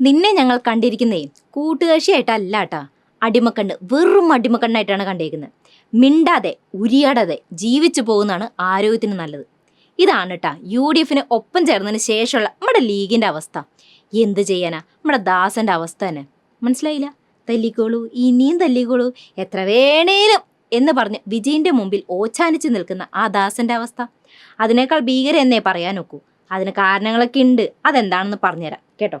നിന്നെ ഞങ്ങൾ കണ്ടിരിക്കുന്നേ. കൂട്ടുകാഴ്ചയായിട്ടല്ല കേട്ടാ അടിമക്കണ്ണ് വെറും അടിമക്കണ്ണായിട്ടാണ് കണ്ടേക്കുന്നത്. മിണ്ടാതെ ഉരിയാടാതെ ജീവിച്ചു പോകുന്നതാണ് ആരോഗ്യത്തിന് നല്ലത്. ഇതാണ് കേട്ടാ യു ഡി എഫിന് ഒപ്പം ചേർന്നതിന് ശേഷമുള്ള നമ്മുടെ ലീഗിന്റെ അവസ്ഥ. എന്ത് ചെയ്യാനാ? നമ്മുടെ ദാസന്റെ അവസ്ഥ തന്നെ. മനസ്സിലായില്ല? തല്ലിക്കോളൂ ഇനിയും തല്ലിക്കോളൂ. എത്ര വേണേലും എന്ന് പറഞ്ഞ് വിജയിന്റെ മുമ്പിൽ ഓച്ചാനിച്ച് നിൽക്കുന്ന ആ ദാസന്റെ അവസ്ഥ. അതിനേക്കാൾ ഭീകരം എന്നേ പറയാൻ നോക്കൂ അതിന് കാരണങ്ങളൊക്കെ ഉണ്ട് അതെന്താണെന്ന് പറഞ്ഞുതരാം. കേട്ടോ?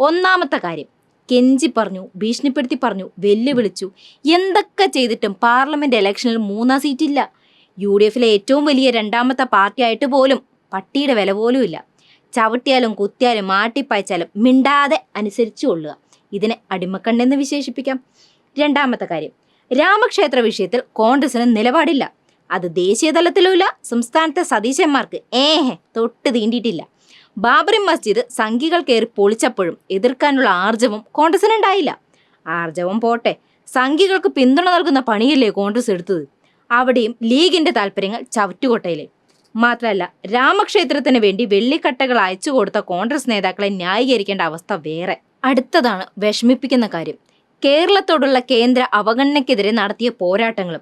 ഒന്നാമത്തെ കാര്യം കെഞ്ചി പറഞ്ഞു ഭീഷണിപ്പെടുത്തി പറഞ്ഞു വെല്ലുവിളിച്ചു. എന്തൊക്കെ ചെയ്തിട്ടും പാർലമെന്റ് ഇലക്ഷനിൽ മൂന്നാം സീറ്റില്ല. യു ഡി എഫിലെ ഏറ്റവും വലിയ രണ്ടാമത്തെ പാർട്ടിയായിട്ട് പോലും പട്ടിയുടെ വില പോലും ഇല്ല. ചവിട്ടിയാലും കുത്തിയാലും മാട്ടിപ്പായച്ചാലും മിണ്ടാതെ അനുസരിച്ചു കൊള്ളുക. ഇതിനെ അടിമക്കണ്ണെന്ന് വിശേഷിപ്പിക്കാം. രണ്ടാമത്തെ കാര്യം രാമക്ഷേത്ര വിഷയത്തിൽ കോൺഗ്രസിന് നിലപാടില്ല. അത് ദേശീയ തലത്തിലുമില്ല സംസ്ഥാനത്തെ സതീശന്മാർക്ക് ഏഹെ തൊട്ട് തീണ്ടിയിട്ടില്ല. ബാബറി മസ്ജിദ് സംഘികൾ കയറി പൊളിച്ചപ്പോഴും എതിർക്കാനുള്ള ആർജവം കോൺഗ്രസിനുണ്ടായില്ല ആർജവം പോട്ടെ സംഘികൾക്ക് പിന്തുണ നൽകുന്ന പണിയല്ലേ കോൺഗ്രസ് എടുത്തത്? അവിടെയും ലീഗിന്റെ താല്പര്യങ്ങൾ ചവറ്റുകൊട്ടയിലെ മാത്രമല്ല രാമക്ഷേത്രത്തിന് വേണ്ടി വെള്ളിക്കട്ടകൾ അയച്ചു കൊടുത്ത കോൺഗ്രസ് നേതാക്കളെ ന്യായീകരിക്കേണ്ട അവസ്ഥ വേറെ. അടുത്തതാണ് വിഷമിപ്പിക്കുന്ന കാര്യം. കേരളത്തോടുള്ള കേന്ദ്ര അവഗണനയ്ക്കെതിരെ നടത്തിയ പോരാട്ടങ്ങളും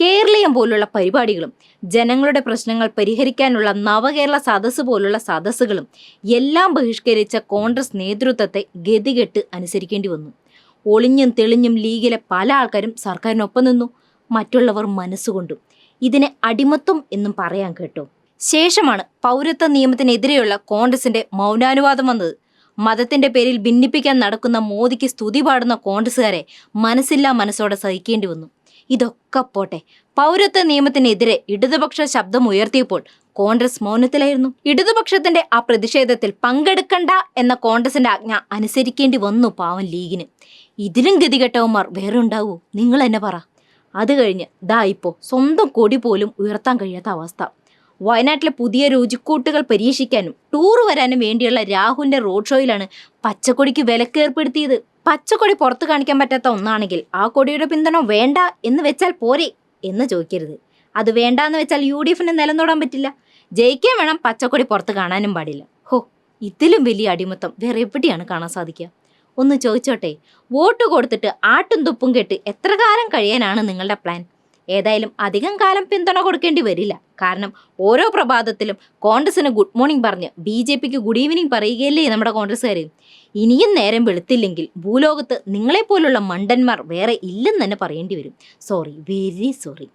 കേരളീയം പോലുള്ള പരിപാടികളും ജനങ്ങളുടെ പ്രശ്നങ്ങൾ പരിഹരിക്കാനുള്ള നവകേരള സദസ്സ് പോലുള്ള സദസ്സുകളും എല്ലാം ബഹിഷ്കരിച്ച കോൺഗ്രസ് നേതൃത്വത്തെ ഗതികെട്ട് അനുസരിക്കേണ്ടി വന്നു. ഒളിഞ്ഞും തെളിഞ്ഞും ലീഗിലെ പല ആൾക്കാരും സർക്കാരിനൊപ്പം നിന്നു മറ്റുള്ളവർ മനസ്സുകൊണ്ടും. ഇതിനെ അടിമത്വം എന്നും പറയാൻ കേട്ടോ. ശേഷമാണ് പൗരത്വ നിയമത്തിനെതിരെയുള്ള കോൺഗ്രസിന്റെ മൗനാനുവാദം വന്നത്. മതത്തിന്റെ പേരിൽ ഭിന്നിപ്പിക്കാൻ നടക്കുന്ന മോദിക്ക് സ്തുതി പാടുന്ന കോൺഗ്രസുകാരെ മനസ്സില്ലാ മനസ്സോടെ സഹിക്കേണ്ടി വന്നു. ഇതൊക്കെ പോട്ടെ. പൗരത്വ നിയമത്തിനെതിരെ ഇടതുപക്ഷ ശബ്ദം ഉയർത്തിയപ്പോൾ കോൺഗ്രസ് മൗനത്തിലായിരുന്നു. ഇടതുപക്ഷത്തിന്റെ ആ പ്രതിഷേധത്തിൽ പങ്കെടുക്കണ്ട എന്ന കോൺഗ്രസിന്റെ ആജ്ഞ അനുസരിക്കേണ്ടി വന്നു പാവം ലീഗിന്. ഇതിലും ഗതികെട്ടവന്മാർ വേറെ ഉണ്ടാവൂ നിങ്ങൾ എന്നെ പറ. അത് കഴിഞ്ഞ് ദാ ഇപ്പോൾ സ്വന്തം കൊടി പോലും ഉയർത്താൻ കഴിയാത്ത അവസ്ഥ. വയനാട്ടിലെ പുതിയ രുചിക്കൂട്ടുകൾ പരീക്ഷിക്കാനും ടൂർ വരാനും വേണ്ടിയുള്ള രാഹുലിന്റെ റോഡ് ഷോയിലാണ് പച്ചക്കൊടിക്ക് വിലക്ക് ഏർപ്പെടുത്തിയത് പച്ചക്കൊടി പുറത്തു കാണിക്കാൻ പറ്റാത്ത ഒന്നാണെങ്കിൽ ആ കൊടിയുടെ പിന്തുണ വേണ്ട എന്ന് വെച്ചാൽ പോരെ എന്ന് ചോദിക്കരുത്. അത് വേണ്ടാന്ന് വെച്ചാൽ യു ഡി എഫിന് നിലനിടാൻ പറ്റില്ല. ജയിക്കാൻ വേണം പച്ചക്കൊടി പുറത്ത് കാണാനും പാടില്ല. ഹോ ഇതിലും വലിയ അടിമത്തം വേറെ എവിടെയാണ് കാണാൻ സാധിക്കുക? ഒന്ന് ചോദിച്ചോട്ടെ വോട്ട് കൊടുത്തിട്ട് ആട്ടും തുപ്പും കെട്ട് എത്ര കാലം കഴിയാനാണ് നിങ്ങളുടെ പ്ലാൻ ഏതായാലും അധികം കാലം പിന്തുണ കൊടുക്കേണ്ടി വരില്ല. കാരണം ഓരോ പ്രഭാതത്തിലും കോൺഗ്രസിന് ഗുഡ് മോർണിംഗ് പറഞ്ഞ് ബി ജെ പിക്ക് ഗുഡ് ഈവനിങ് പറയുകയല്ലേ നമ്മുടെ കോൺഗ്രസ്സുകാർ ഇനിയും നേരം വെളുത്തില്ലെങ്കിൽ ഭൂലോകത്ത് നിങ്ങളെപ്പോലുള്ള മണ്ടന്മാർ വേറെ ഇല്ലെന്ന് തന്നെ പറയേണ്ടി വരും. Sorry very sorry